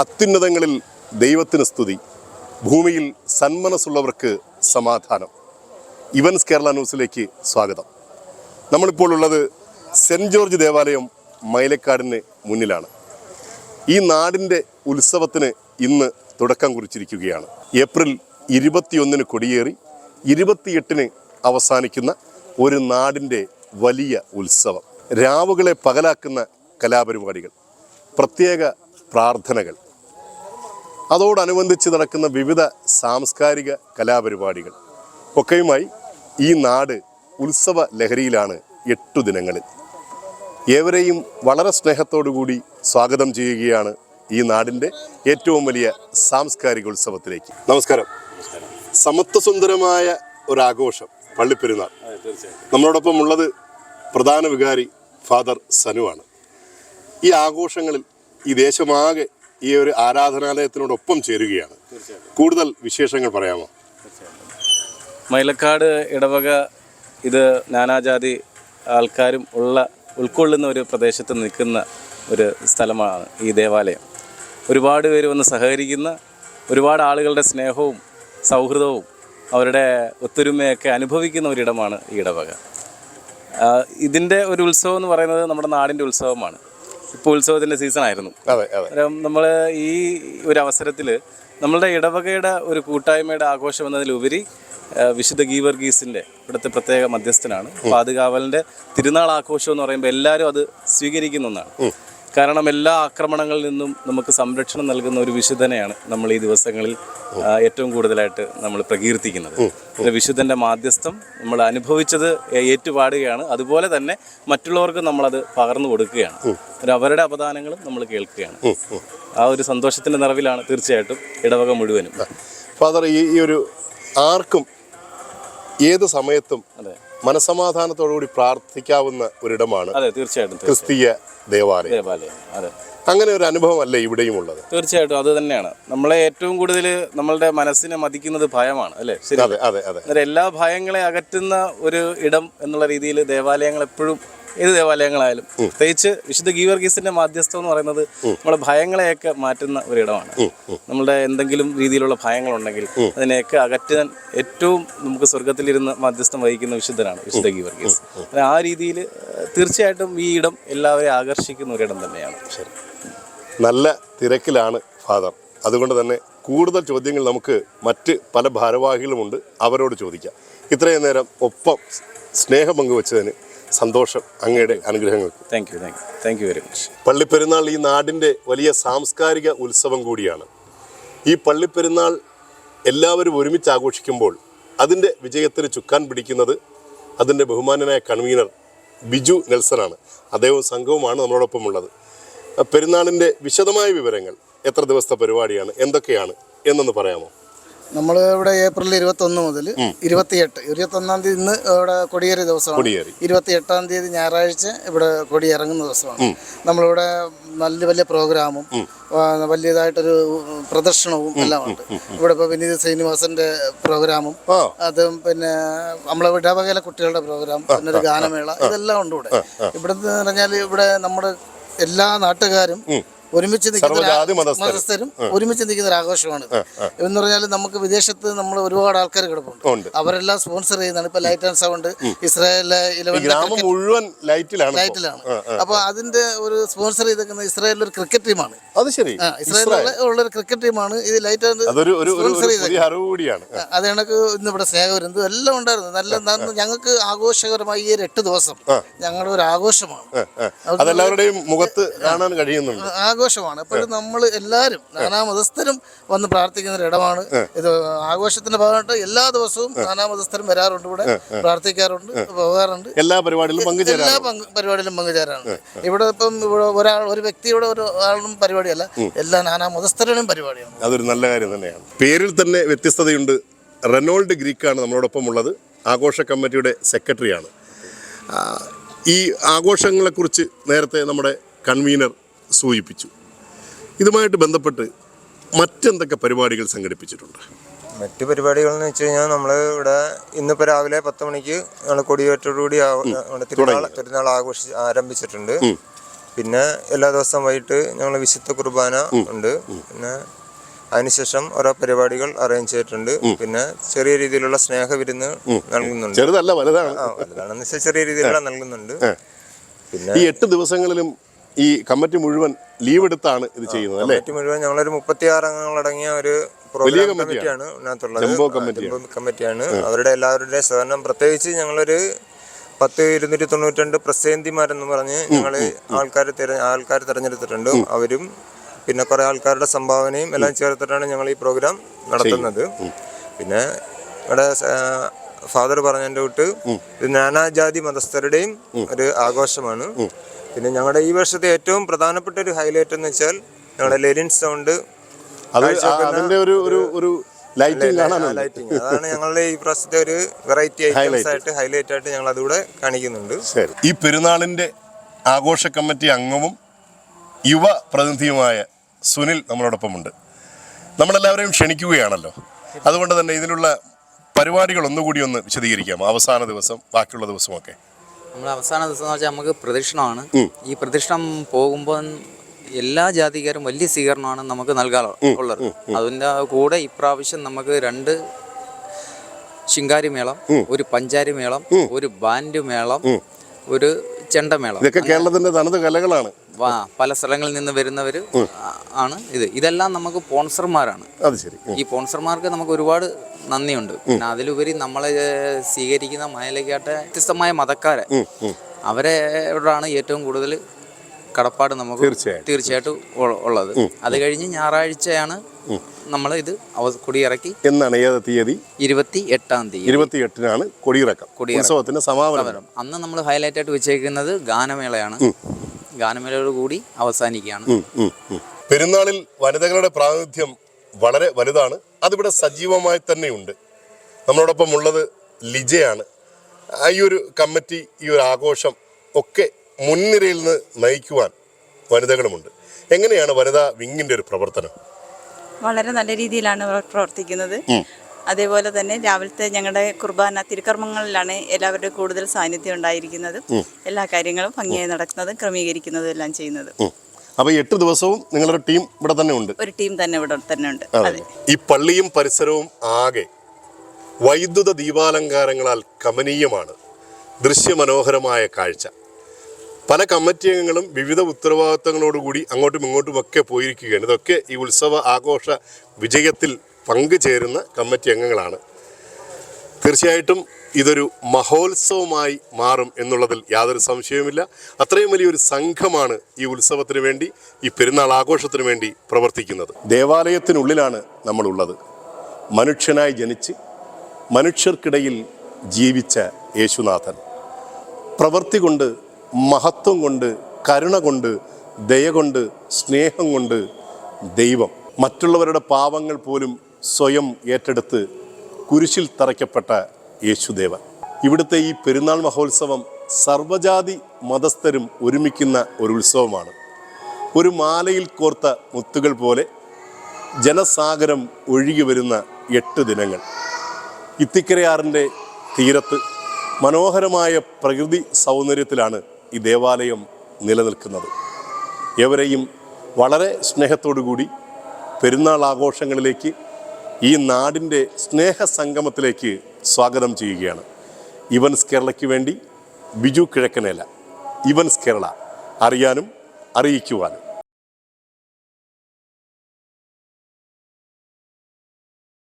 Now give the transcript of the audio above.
അത്യുന്നതങ്ങളിൽ ദൈവത്തിന് സ്തുതി. ഭൂമിയിൽ സന്മനസ്സുള്ളവർക്ക് സമാധാനം. ഇവൻസ് കേരള ന്യൂസിലേക്ക് സ്വാഗതം. നമ്മളിപ്പോൾ ഉള്ളത് സെന്റ് ജോർജ് ദേവാലയം മൈലക്കാടിന് മുന്നിലാണ്. ഈ നാടിന്റെ ഉത്സവത്തിന് ഇന്ന് തുടക്കം കുറിച്ചിരിക്കുകയാണ്. ഏപ്രിൽ ഇരുപത്തിയൊന്നിന് കൊടിയേറി ഇരുപത്തിയെട്ടിന് അവസാനിക്കുന്ന ഒരു നാടിന്റെ വലിയ ഉത്സവം. രാവുകളെ പകലാക്കുന്ന കലാപരിപാടികൾ പ്രത്യേക പ്രാർത്ഥനകൾ അതോടനുബന്ധിച്ച് നടക്കുന്ന വിവിധ സാംസ്കാരിക കലാപരിപാടികൾ ഒക്കെയുമായി ഈ നാട് ഉത്സവ ലഹരിയിലാണ് എട്ടു ദിനങ്ങളിൽ. ഏവരെയും വളരെ സ്നേഹത്തോടുകൂടി സ്വാഗതം ചെയ്യുകയാണ് ഈ നാടിന്റെ ഏറ്റവും വലിയ സാംസ്കാരിക ഉത്സവത്തിലേക്ക്. നമസ്കാരം. സമത്വസുന്ദരമായ ഒരാഘോഷം പള്ളിപ്പെരുന്നാൾ. നമ്മളോടൊപ്പം ഉള്ളത് പ്രധാന വികാരി ഫാദർ സനുവാണ് ഈ ആഘോഷങ്ങളിൽ ഈ ദേശമാകെ ഈ ഒരു ആരാധനാലയത്തിനോടൊപ്പം ചേരുകയാണ്. കൂടുതൽ വിശേഷങ്ങൾ പറയാമോ? മൈലക്കാട് ഇടവക ഇത് നാനാജാതി ആൾക്കാരും ഉള്ള ഉൾക്കൊള്ളുന്ന ഒരു പ്രദേശത്ത് നിൽക്കുന്ന ഒരു സ്ഥലമാണ് ഈ ദേവാലയം. ഒരുപാട് പേര് വന്ന് സഹകരിക്കുന്ന ഒരുപാട് ആളുകളുടെ സ്നേഹവും സൗഹൃദവും അവരുടെ ഒത്തൊരുമയൊക്കെ അനുഭവിക്കുന്ന ഒരിടമാണ് ഈ ഇടവക. ഇതിന്റെ ഒരു ഉത്സവം എന്ന് പറയുന്നത് നമ്മുടെ നാടിന്റെ ഉത്സവമാണ്. ഇപ്പോൾ ഉത്സവത്തിന്റെ സീസണായിരുന്നു അതെ അതെ. നമ്മൾ ഈ ഒരു അവസരത്തിൽ നമ്മളുടെ ഇടവകയുടെ ഒരു കൂട്ടായ്മയുടെ ആഘോഷം എന്നതിലുപരി വിശുദ്ധ ഗീവർഗീസിന്റെ ഇവിടുത്തെ പ്രത്യേക മധ്യസ്ഥനാണ്. പാതുകാവലിന്റെ തിരുനാൾ ആഘോഷം എന്ന് പറയുമ്പോൾ എല്ലാവരും അത് സ്വീകരിക്കുന്ന ഒന്നാണ്. കാരണം എല്ലാ ആക്രമണങ്ങളിൽ നിന്നും നമുക്ക് സംരക്ഷണം നൽകുന്ന ഒരു വിശുദ്ധനെയാണ് നമ്മൾ ഈ ദിവസങ്ങളിൽ ഏറ്റവും കൂടുതലായിട്ട് നമ്മൾ പ്രകീർത്തിക്കുന്നത്. വിശുദ്ധന്റെ വിശുദ്ധന്റെ മാധ്യസ്ഥം നമ്മൾ അനുഭവിച്ചത് ഏറ്റുപാടുകയാണ്. അതുപോലെ തന്നെ മറ്റുള്ളവർക്ക് നമ്മളത് പകർന്നു കൊടുക്കുകയാണ്. അവരുടെ അപദാനങ്ങളും നമ്മൾ കേൾക്കുകയാണ്. ആ ഒരു സന്തോഷത്തിന്റെ നിറവിലാണ് തീർച്ചയായിട്ടും ഇടവക മുഴുവനും. ഫാദർ ഈ ഒരു ആർക്കും ഏത് സമയത്തും അതെ. മനസമാധാനത്തോടുകൂടി പ്രാർത്ഥിക്കാവുന്ന ഒരിടമാണ് അതെ തീർച്ചയായിട്ടും തീർച്ചയായും. ക്രിസ്തീയ ദേവാലയം. ദേവാലയം അതെ. അങ്ങനെ ഒരു അനുഭവമല്ലേ ഇവിടെയും ഉള്ളത് തീർച്ചയായിട്ടും അത് തന്നെയാണ്. നമ്മളെ ഏറ്റവും കൂടുതൽ നമ്മളുടെ മനസ്സിനെ മതിക്കുന്നത് ഭയമാണ് അല്ലേ? ശരി. അതെ അതെ അതെ. എല്ലാ ഭയങ്ങളെ അകറ്റുന്ന ഒരു ഇടം എന്നുള്ള രീതിയിൽ ദേവാലയങ്ങൾ എപ്പോഴും ഏത് ദേവാലയങ്ങളായാലും. പ്രത്യേകിച്ച് വിശുദ്ധ ഗീവർഗീസിന്റെ മാധ്യസ്ഥം എന്ന് പറയുന്നത് നമ്മുടെ ഭയങ്ങളെയൊക്കെ മാറ്റുന്ന ഒരിടമാണ്. നമ്മുടെ എന്തെങ്കിലും രീതിയിലുള്ള ഭയങ്ങളുണ്ടെങ്കിൽ അതിനെയൊക്കെ അകറ്റാൻ ഏറ്റവും നമുക്ക് സ്വർഗത്തിലിരുന്ന് മാധ്യസ്ഥം വഹിക്കുന്ന വിശുദ്ധനാണ് വിശുദ്ധ ഗീവർഗീസ് ആ രീതിയിൽ തീർച്ചയായിട്ടും ഈ ഇടം എല്ലാവരെയും ആകർഷിക്കുന്ന ഒരിടം തന്നെയാണ്. നല്ല തിരക്കിലാണ് ഫാദർ. അതുകൊണ്ട് തന്നെ കൂടുതൽ ചോദ്യങ്ങൾ നമുക്ക് മറ്റ് പല ഭാരവാഹികളുമുണ്ട് അവരോട് ചോദിക്കാം. ഇത്രയും നേരം ഒപ്പം സ്നേഹം പങ്കുവച്ചതിന് സന്തോഷം അങ്ങയുടെ അനുഗ്രഹങ്ങൾ thank you thank you thank you very much പള്ളിപ്പെരുന്നാൾ ഈ നാടിന്റെ വലിയ സാംസ്കാരിക ഉത്സവം കൂടിയാണ്. ഈ പള്ളിപ്പെരുന്നാൾ എല്ലാവരും ഒരുമിച്ച് ആഘോഷിക്കുമ്പോൾ അതിന്റെ വിജയത്തിന് ചുക്കാൻ പിടിക്കുന്നത് അതിന്റെ ബഹുമാനനായ കൺവീനർ ബിജു നെൽസനാണ്. അദ്ദേഹവും സംഘവുമാണ് നമ്മളോടൊപ്പം ഉള്ളത് പെരുന്നാളിന്റെ വിശദമായ വിവരങ്ങൾ എത്ര ദിവസത്തെ പരിപാടിയാണ് എന്തൊക്കെയാണ് എന്നൊന്ന് പറയാമോ? നമ്മൾ ഇവിടെ ഏപ്രിൽ ഇരുപത്തൊന്ന് മുതൽ ഇരുപത്തിയെട്ട്. ഇരുപത്തൊന്നാം തീയതി ഇന്ന് ഇവിടെ കൊടിയേറി ദിവസമാണ്. ഇരുപത്തി എട്ടാം തീയതി ഞായറാഴ്ച ഇവിടെ കൊടി ഇറങ്ങുന്ന ദിവസമാണ് നമ്മളിവിടെ നല്ല വലിയ പ്രോഗ്രാമും വലിയതായിട്ടൊരു പ്രദർശനവും എല്ലാം ഉണ്ട്. ഇവിടെ ഇപ്പോൾ വിനീത് ശ്രീനിവാസന്റെ പ്രോഗ്രാമും അതും പിന്നെ നമ്മളെ ഇടവകയിലെ കുട്ടികളുടെ പ്രോഗ്രാം പിന്നെ ഒരു ഗാനമേള ഇതെല്ലാം ഉണ്ട് ഇവിടെ. ഇവിടുന്ന് പറഞ്ഞാൽ ഇവിടെ നമ്മുടെ എല്ലാ നാട്ടുകാരും ഒരുമിച്ച് നിൽക്കുന്ന മതസ്ഥരും. ഒരുമിച്ച് നിൽക്കുന്ന ഒരു ആഘോഷമാണ് എന്ന് പറഞ്ഞാൽ നമുക്ക് വിദേശത്ത് നമ്മൾ ഒരുപാട് ആൾക്കാർ കിടപ്പുണ്ട്. അവരെല്ലാം സ്പോൺസർ ചെയ്യുന്നതാണ്. ഇപ്പൊ ലൈറ്റ് ആൻഡ് സൗണ്ട് ഇസ്രായേലിലെ ഇലവൻ മുഴുവൻ ലൈറ്റിലാണ് അപ്പൊ അതിന്റെ ഒരു സ്പോൺസർ ചെയ്തേക്കുന്ന ഇസ്രായേലിലെ ഒരു ക്രിക്കറ്റ് ടീമാണ് അത് ശരി. ഇസ്രായേലിലെ ഉള്ള ഒരു ക്രിക്കറ്റ് ടീമാണ് ഇത് ലൈറ്റ് ആൻഡ് സ്പോൺസർ ചെയ്തേക്കുന്നത്. അത് കണക്ക് ഇന്ന് ഇവിടെ സ്നേഹവരുന്നത് എല്ലാം ഉണ്ടായിരുന്നു. നല്ല ഞങ്ങൾക്ക് ആഘോഷകരമായി ഈ എട്ട് ദിവസം ഞങ്ങളുടെ ഒരു ആഘോഷമാണ്. അത് അതെല്ലാവരുടെയും മുഖത്ത് കാണാൻ കഴിയുന്നുണ്ട്. ആഘോഷമാണ്. അപ്പോഴും നമ്മൾ എല്ലാവരും നാനാ മതസ്ഥരും വന്ന് പ്രാർത്ഥിക്കുന്ന ഒരു ഇടമാണ്. ഇത് ആഘോഷത്തിന്റെ ഭാഗമായിട്ട് എല്ലാ ദിവസവും നാനാ മതസ്ഥരും വരാറുണ്ട് ഇവിടെ. പ്രാർത്ഥിക്കാറുണ്ട് പോകാറുണ്ട്. എല്ലാ പരിപാടിയിലും എല്ലാ പരിപാടിയിലും പങ്കുചേരാറുണ്ട്. ഇവിടെ ഇപ്പം ഇവിടെ ഒരാൾ ഒരു വ്യക്തിയുടെ ഒരു ആളും പരിപാടിയല്ല. എല്ലാ നാനാ മതസ്ഥരുടെയും പരിപാടിയാണ്. അതൊരു നല്ല കാര്യം തന്നെയാണ്. പേരിൽ തന്നെ വ്യത്യസ്തതയുണ്ട്. റെനോൾഡ് ഗ്രീക്കാണ് നമ്മളോടൊപ്പം ഉള്ളത് ആഘോഷ കമ്മിറ്റിയുടെ സെക്രട്ടറിയാണ്. ഈ ആഘോഷങ്ങളെക്കുറിച്ച് നേരത്തെ നമ്മുടെ കൺവീനർ സൂചിപ്പിച്ചു. ഇതുമായിട്ട് ബന്ധപ്പെട്ട് മറ്റെന്തൊക്കെ പരിപാടികൾ സംഘടിപ്പിച്ചിട്ടുണ്ട്? മറ്റ് പരിപാടികൾ എന്ന് വെച്ച് കഴിഞ്ഞാൽ നമ്മൾ ഇവിടെ ഇന്നിപ്പോൾ രാവിലെ പത്ത് മണിക്ക് നമ്മൾ കൊടിയേറ്റോടുകൂടി തിരുനാൾ തിരുനാൾ ആഘോഷി ആരംഭിച്ചിട്ടുണ്ട്. പിന്നെ എല്ലാ ദിവസവും വൈകിട്ട് ഞങ്ങൾ വിശുദ്ധ കുർബാന ഉണ്ട്. പിന്നെ അതിനുശേഷം ഓരോ പരിപാടികൾ അറേഞ്ച് ചെയ്തിട്ടുണ്ട്. പിന്നെ ചെറിയ രീതിയിലുള്ള സ്നേഹ വിരുന്ന് നൽകുന്നുണ്ട്. ചെറുതല്ല വലുതാണ്. വലുതാണെന്ന് വെച്ചാൽ ചെറിയ രീതിയിലുള്ള നൽകുന്നുണ്ട്. പിന്നെ ഈ എട്ട് ദിവസങ്ങളിലും ഈ കമ്മിറ്റി മുഴുവൻ ലീവ് എടുത്താണ് ഇത് ചെയ്യുന്നത് അല്ലേ? കമ്മിറ്റി മുഴുവൻ ഞങ്ങളൊരു മുപ്പത്തിയാറ് അംഗങ്ങളടങ്ങിയ ഒരു വലിയ കമ്മിറ്റിയാണ്. കമ്മിറ്റിയാണ് ജംബോ അവരുടെ എല്ലാവരുടെയും സഹകരണം. പ്രത്യേകിച്ച് ഞങ്ങളൊരു പത്ത് ഇരുന്നൂറ്റി തൊണ്ണൂറ്റി പ്രസേന്തിമാരെന്ന് പറഞ്ഞ് ഞങ്ങൾ ആൾക്കാർ ആൾക്കാർ തിരഞ്ഞെടുത്തിട്ടുണ്ട്. അവരും പിന്നെ കുറെ ആൾക്കാരുടെ സംഭാവനയും എല്ലാം ചേർത്തിട്ടാണ് ഞങ്ങൾ ഈ പ്രോഗ്രാം നടത്തുന്നത്. പിന്നെ ഇവിടെ ഫാദർ പറഞ്ഞതിന്റെ വിട്ട് ഇത് നാനാജാതി മതസ്ഥരുടെയും ഒരു ആഘോഷമാണ്. പിന്നെ ഞങ്ങളുടെ ഈ വർഷത്തെ ഏറ്റവും പ്രധാനപ്പെട്ട ഒരു ഹൈലൈറ്റ് എന്ന് വെച്ചാൽ ഞങ്ങളുടെ ലെലിൻ സൗണ്ട് അത് അതിന്റെ ഒരു ഒരു ഒരു ലൈറ്റിംഗ് അതാണ് ഞങ്ങളുടെ ഈ പ്രാവശ്യത്തെ ഒരു വെറൈറ്റി ഐറ്റംസ് ആയിട്ട് ഹൈലൈറ്റ് ആയിട്ട് ഞങ്ങൾ അതിലൂടെ കാണിക്കുന്നുണ്ട്. ശരി. ഈ പെരുന്നാളിന്റെ ആഘോഷ കമ്മിറ്റി അംഗവും യുവ പ്രതിനിധിയുമായ സുനിൽ നമ്മളോടൊപ്പമുണ്ട്. നമ്മളെല്ലാവരെയും ക്ഷണിക്കുകയാണല്ലോ. അതുകൊണ്ട് തന്നെ ഇതിലുള്ള പരിപാടികൾ ഒന്നുകൂടി ഒന്ന് വിശദീകരിക്കാം. അവസാന ദിവസം ബാക്കിയുള്ള ദിവസമൊക്കെ. നമ്മൾ അവസാന ദിവസം എന്ന് വെച്ചാൽ നമുക്ക് പ്രദക്ഷിണമാണ്. ഈ പ്രദക്ഷിണം പോകുമ്പോൾ എല്ലാ ജാതിക്കാരും വലിയ സ്വീകരണമാണ് നമുക്ക് നൽകാറുള്ളത് അതിന്റെ അതിന്റെ കൂടെ ഇപ്രാവശ്യം നമുക്ക് രണ്ട് ശിങ്കാരി മേളം ഒരു പഞ്ചാരി മേളം ഒരു ബാൻഡ് മേളം ഒരു ചെണ്ടമേളം. ഇതൊക്കെ കേരളത്തിന്റെ തനത് കലകളാണ്. വാ പല സ്ഥലങ്ങളിൽ നിന്ന് വരുന്നവർ ആണ് ഇത്. ഇതെല്ലാം നമുക്ക് സ്പോൺസർമാരാണ്. അത് ശരി. ഈ സ്പോൺസർമാർക്ക് നമുക്ക് ഒരുപാട് നന്ദിയുണ്ട്. പിന്നെ അതിലുപരി നമ്മളെ സ്വീകരിക്കുന്ന മയലക്കാട്ടെ വ്യത്യസ്തമായ മതക്കാരെ അവരോടാണ് ഏറ്റവും കൂടുതൽ കടപ്പാട് നമുക്ക് തീർച്ചയായും. തീർച്ചയായിട്ടും ഉള്ളത്. അത് കഴിഞ്ഞ് ഞായറാഴ്ചയാണ് നമ്മൾ ഇത് കൊടിയിറക്കി എന്നാണ് ഏത് തീയതി? ഇരുപത്തി എട്ടാം തീയതി. ഇരുപത്തി എട്ടിനാണ് കൊടിയിറക്കം. ഉത്സവത്തിന്റെ സമാപനം. അന്ന് നമ്മൾ ഹൈലൈറ്റ് ആയിട്ട് വെച്ചേക്കുന്നത് ഗാനമേളയാണ്. ഗാനമേളയോട് കൂടി അവസാനിക്കുകയാണ്. പെരുന്നാളിൽ വനിതകളുടെ പ്രാതിനിധ്യം വളരെ വലുതാണ്. അതിവിടെ സജീവമായി തന്നെയുണ്ട്. നമ്മളോടൊപ്പം ഉള്ളത് ലിജയാണ്. ഈ ഒരു കമ്മിറ്റി ഈ ഒരു ആഘോഷം ഒക്കെ മുൻനിരയിൽ നിന്ന് നയിക്കുവാൻ വനിതകളുമുണ്ട്. എങ്ങനെയാണ് വനിതാ വിങ്ങിന്റെ ഒരു പ്രവർത്തനം? വളരെ നല്ല രീതിയിലാണ് അവർ പ്രവർത്തിക്കുന്നത്. അതേപോലെ തന്നെ രാവിലത്തെ ഞങ്ങളുടെ കുർബാന തിരുക്കർമ്മങ്ങളിലാണ് എല്ലാവരുടെ കൂടുതൽ സാന്നിധ്യം ഉണ്ടായിരിക്കുന്നത്. എല്ലാ കാര്യങ്ങളും ഭംഗിയായി നടക്കുന്നതും ക്രമീകരിക്കുന്നതും എല്ലാം ചെയ്യുന്നത്. അപ്പൊ എട്ട് ദിവസവും നിങ്ങളുടെ ടീം ഇവിടെ തന്നെ ഉണ്ട്? ഒരു ടീം തന്നെ ഇവിടെ തന്നെ ഉണ്ട്. ഈ പള്ളിയും പരിസരവും ആകെ വൈദ്യുത ദീപാലങ്കാരങ്ങളാൽ കമനീയമാണ്. ദൃശ്യമനോഹരമായ കാഴ്ച. പല കമ്മിറ്റി അംഗങ്ങളും വിവിധ ഉത്തരവാദിത്തങ്ങളോടുകൂടി അങ്ങോട്ടും ഇങ്ങോട്ടും ഒക്കെ പോയിരിക്കുകയാണ്. ഇതൊക്കെ ഈ ഉത്സവ ആഘോഷ വിജയത്തിൽ പങ്കുചേരുന്ന കമ്മിറ്റി അംഗങ്ങളാണ്. തീർച്ചയായിട്ടും ഇതൊരു മഹോത്സവമായി മാറും എന്നുള്ളതിൽ യാതൊരു സംശയവുമില്ല. അത്രയും വലിയൊരു സംഘമാണ് ഈ ഉത്സവത്തിന് വേണ്ടി ഈ പെരുന്നാൾ ആഘോഷത്തിന് വേണ്ടി പ്രവർത്തിക്കുന്നത്. ദേവാലയത്തിനുള്ളിലാണ് നമ്മളുള്ളത്. മനുഷ്യനായി ജനിച്ച് മനുഷ്യർക്കിടയിൽ ജീവിച്ച യേശുനാഥൻ. പ്രവൃത്തി കൊണ്ട് മഹത്വം കൊണ്ട് കരുണ കൊണ്ട് ദയ കൊണ്ട് സ്നേഹം കൊണ്ട് ദൈവം. മറ്റുള്ളവരുടെ പാവങ്ങൾ പോലും സ്വയം ഏറ്റെടുത്ത് കുരിശിൽ തറയ്ക്കപ്പെട്ട യേശുദേവൻ. ഇവിടുത്തെ ഈ പെരുന്നാൾ മഹോത്സവം സർവജാതി മതസ്ഥരും ഒരുമിക്കുന്ന ഒരു ഉത്സവമാണ്. ഒരു മാലയിൽ കോർത്ത മുത്തുകൾ പോലെ ജനസാഗരം ഒഴുകി വരുന്ന എട്ട് ദിനങ്ങൾ. ഇത്തിക്കരയാറിന്റെ തീരത്ത് മനോഹരമായ പ്രകൃതി സൗന്ദര്യത്തിലാണ് ഈ ദേവാലയം നിലനിൽക്കുന്നത്. എവരെയും വളരെ സ്നേഹത്തോടുകൂടി പെരുന്നാൾ ആഘോഷങ്ങളിലേക്ക് ഈ നാടിന്റെ സ്നേഹസംഗമത്തിലേക്ക് സ്വാഗതം ചെയ്യുകയാണ്. ഇവൻസ് കേരളയ്ക്ക് വേണ്ടി ബിജു കിഴക്കനേല ഇവൻസ് കേരള അറിയാനും അറിയിക്കുവാനും.